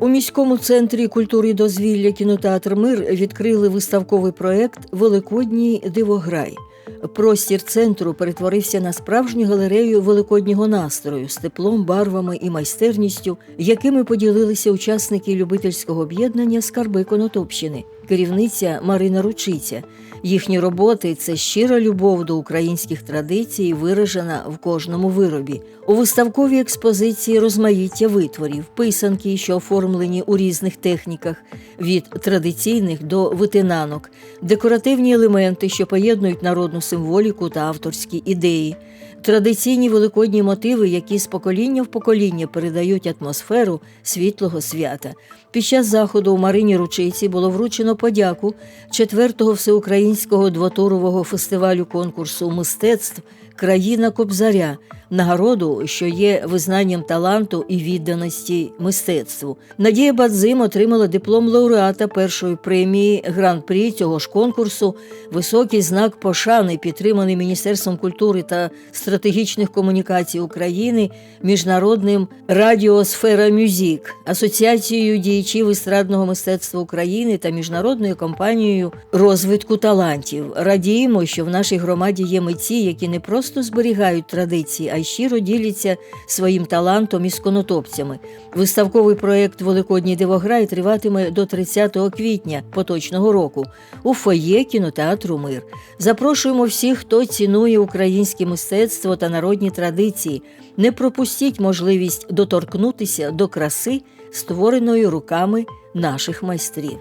У міському центрі культури і дозвілля кінотеатр Мир відкрили виставковий проект Великодній дивограй. Простір центру перетворився на справжню галерею великоднього настрою з теплом, барвами і майстерністю, якими поділилися учасники любительського об'єднання Скарби Конотопщини, керівниця Марина Ручиця. Їхні роботи це щира любов до українських традицій, виражена в кожному виробі. У виставковій експозиції розмаїття витворів, писанки, що оформлені у різних техніках, від традиційних до витинанок, декоративні елементи, що поєднують народну символіку та авторські ідеї, традиційні великодні мотиви, які з покоління в покоління передають атмосферу світлого свята. Під час заходу у Марині Ручиці було вручено подяку четвертого всеукраїнського двотурового фестивалю конкурсу мистецтв Країна Кобзаря, нагороду, що є визнанням таланту і відданості мистецтву. Надія Бадзим отримала диплом лауреата першої премії гран-прі цього ж конкурсу, високий знак пошани, підтриманий Міністерством культури та стратегічних комунікацій України, міжнародним Радіосфера Мюзік, Асоціацією діячів естрадного мистецтва України та міжнародною компанією розвитку талантів. Радіємо, що в нашій громаді є митці, які не просто зберігають традиції, а й щиро діляться своїм талантом із конотопцями. Виставковий проєкт Великодній дивограй триватиме до 30 квітня поточного року у фоє кінотеатру Мир. Запрошуємо всіх, хто цінує українське мистецтво та народні традиції. Не пропустіть можливість доторкнутися до краси, створеної руками наших майстрів.